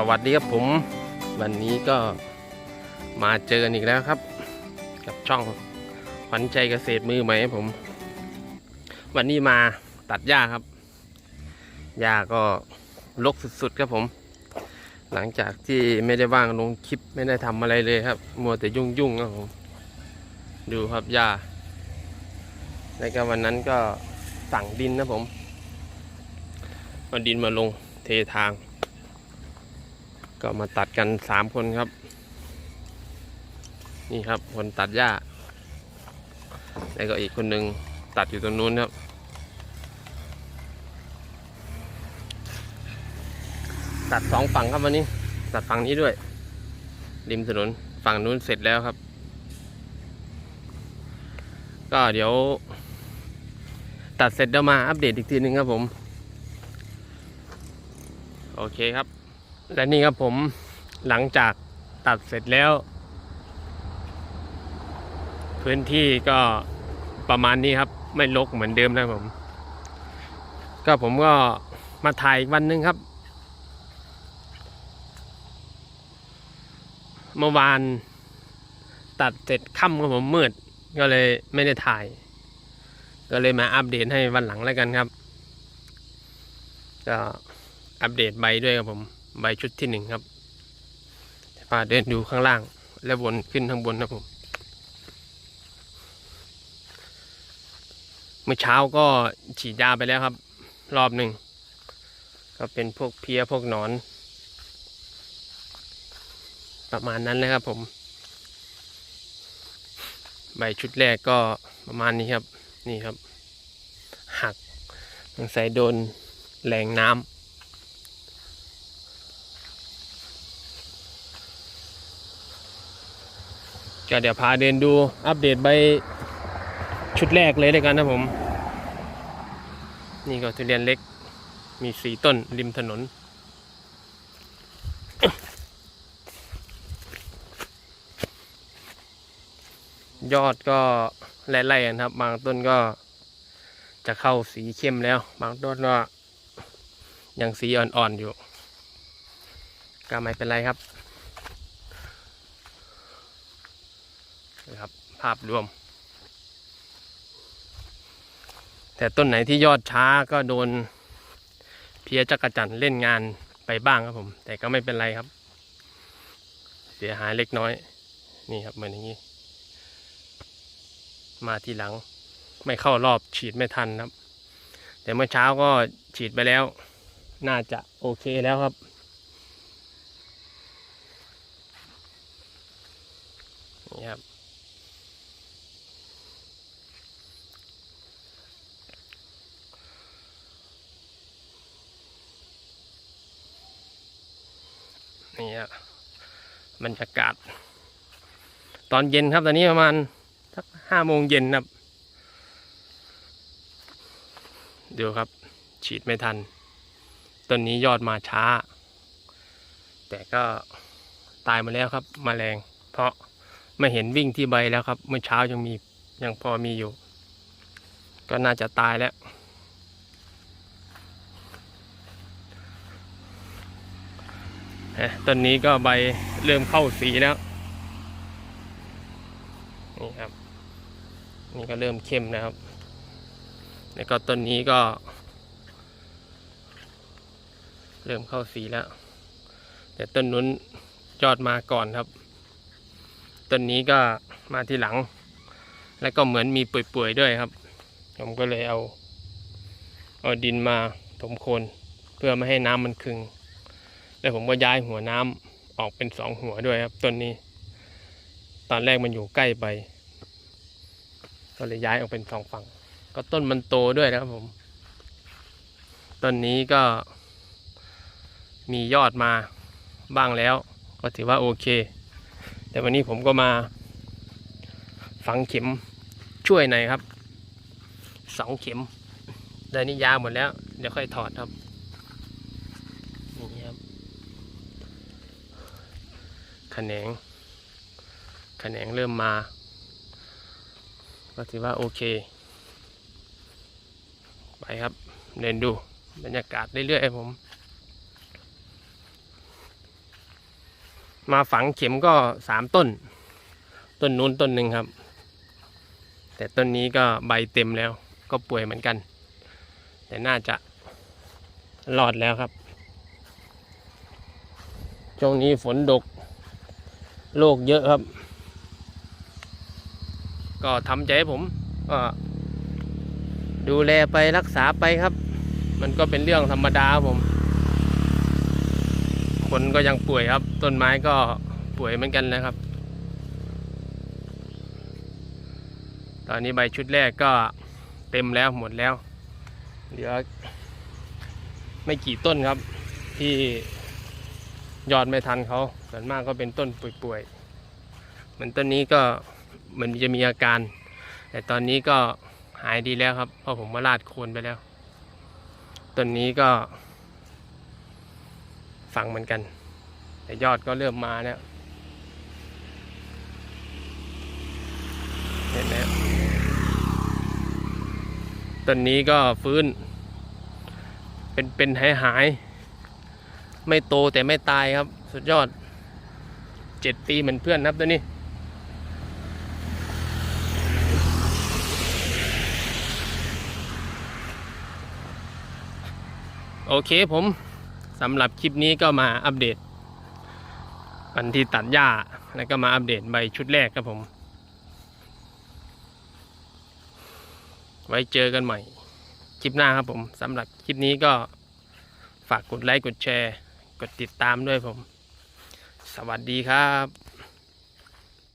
สวัสดีครับผม วันนี้ก็มาเจอกันอีกแล้วครับ กับช่องขวัญใจเกษตรมือใหม่ผม วันนี้มาตัดหญ้าครับหญ้าก็รกสุดๆครับผม หลังจากที่ไม่ได้ว่างลงคลิปไม่ได้ทำอะไรเลยครับ มัวแต่ยุ่งๆครับผม ดูครับหญ้าแล้วก็วันนั้นก็สั่งดินนะผมเอาดินมาลงเททาง ก็มาตัดกันสามคนครับ นี่ครับ คนตัดหญ้าแล้วก็อีกคนหนึ่งตัดอยู่ตรงนู้นครับ ตัดสองฝั่งครับวันนี้ ตัดฝั่งนี้ด้วย ริมถนนฝั่งนู้นเสร็จแล้วครับ ก็เดี๋ยว ตัดเสร็จเดี๋ยวมาอัปเดตอีกทีหนึงครับผม โอเคครับ และนี่ครับผมหลังจากตัดเสร็จแล้ว พื้นที่ก็ประมาณนี้ครับ ไม่รกเหมือนเดิมนะครับผม ก็ผมก็มาถ่ายอีกวันหนึงครับ เมื่อวานตัดเสร็จค่ำครับผมมืด ก็เลยไม่ได้ถ่าย ก็เลยมาอัปเดตให้วันหลังแล้วกันครับ ก็อัปเดตใบด้วยครับผม ใบชุดที่หนึ่งครับพาเดินดูข้างล่าง แล้วนขึ้นข้างบนครับผม เมื่อเช้าก็ฉีดยาไปแล้วครับ รอบหนึ่ง ก็เป็นพวกเพี้ยพวกหนอน ประมาณนั้นเลยครับผม ใบชุดแรกก็ประมาณนี้ครับ นี่ครับ หักสงสัยโดนแรงน้ำ ก็เดี๋ยวพาเดินดูอัปเดตใบชุดแรกเลยเลยกันนะผม นี่ก็ทุเรียนเล็กมีสีต้นริมถนน ยอดก็ไล่ๆกันครับ บางต้นก็จะเข้าสีเข้มแล้ว บางต้นก็ยังสีอ่อนๆอยู่ ก็ไม่เป็นไรครับ นะครับ ภาพรวม แต่ต้นไหนที่ยอดช้าก็โดนเพียจักรจันเล่นงานไปบ้างครับผม แต่ก็ไม่เป็นไรครับ เสียหายเล็กน้อย นี่ครับเหมือนอย่างนี้ มาทีหลัง ไม่เข้ารอบฉีดไม่ทันครับ แต่เมื่อเช้าก็ฉีดไปแล้ว น่าจะโอเคแล้วครับ นี่ฮะบรรยากาศ ตอนเย็นครับตอนนี้ประมาณสักห้าโมงเย็นครับเดี๋ยวครับ ฉีดไม่ทัน ต้นนี้ยอดมาช้า แต่ก็ตายมาแล้วครับมแมลง เพราะไม่เห็นวิ่งที่ใบแล้วครับ เมื่อเช้ายังมียังพอมีอยู่ ก็น่าจะตายแล้ว ฮะต้นนี้ก็ใบเริ่มเข้าสีแล้วนี่ครับนี่ก็เริ่มเข้มนะครับ แล้วก็ต้นนี้ก็ เริ่มเข้าสีแล้ว แต่ต้นนู้นยอดมาก่อนครับต้นนี้ก็มาทีหลัง แล้วก็เหมือนมีเปื่อยๆด้วยครับ ผมก็เลยเอาเอาดินมาถมโคนเพื่อไม่ให้น้ำมันคึง แล้วผมก็ย้ายหัวน้ำออกเป็นสองหัวด้วยครับต้นนี้ ตอนแรกมันอยู่ใกล้ไป ก็เลยย้ายออกเป็นสองฝั่ง ก็ต้นมันโตด้วยนะครับผม ต้นนี้ก็ มียอดมาบ้างแล้ว ก็ถือว่าโอเค แต่วันนี้ผมก็มาฝังเข็มช่วยหน่อยครับสองเข็มแต่นี่ยาวหมดแล้ว เดี๋ยวค่อยถอดครับ นี่ครับ แขนงแขนงเริ่มมา ก็ถือว่าโอเค ไปครับ เดินดูบรรยากาศเรื่อยๆผม มาฝังเข็มก็สามต้น ต้นนู้นต้นหนึ่งครับ แต่ต้นนี้ก็ใบเต็มแล้ว ก็ป่วยเหมือนกัน แต่น่าจะรอดแล้วครับ ช่วงนี้ฝนดก โรคเยอะครับ ก็ทำใจให้ผมก็ดูแลไปรักษาไปครับ มันก็เป็นเรื่องธรรมดาครับผม คนก็ยังป่วยครับ ต้นไม้ก็ป่วยเหมือนกันนะครับ ตอนนี้ใบชุดแรกก็เต็มแล้วหมดแล้ว เหลือไม่กี่ต้นครับที่ ยอดไม่ทันเขาส่วนมากก็เป็นต้นป่วยๆเหมือนต้นนี้ก็มันจะมีอาการ แต่ตอนนี้ก็หายดีแล้วครับ เพราะผมมาลาดโคนไปแล้วต้นนี้ก็ฝังเหมือนกัน แต่ยอดก็เริ่มมาแล้วเห็นไหมต้นนี้ก็ฟื้น เป็นเป็นหายหาย ไม่โตแต่ไม่ตายครับ สุดยอดเจ็ดปีเหมือนเพื่อนครับตัวนี้ โอเคผมสำหรับคลิปนี้ก็มาอัปเดตวันที่ตัดหญ้าแล้วก็มาอัปเดตใบชุดแรกครับผม ไว้เจอกันใหม่ คลิปหน้าครับผมสำหรับคลิปนี้ก็ฝากกดไลค์กดแชร์ กดติดตามด้วยผม สวัสดีครับ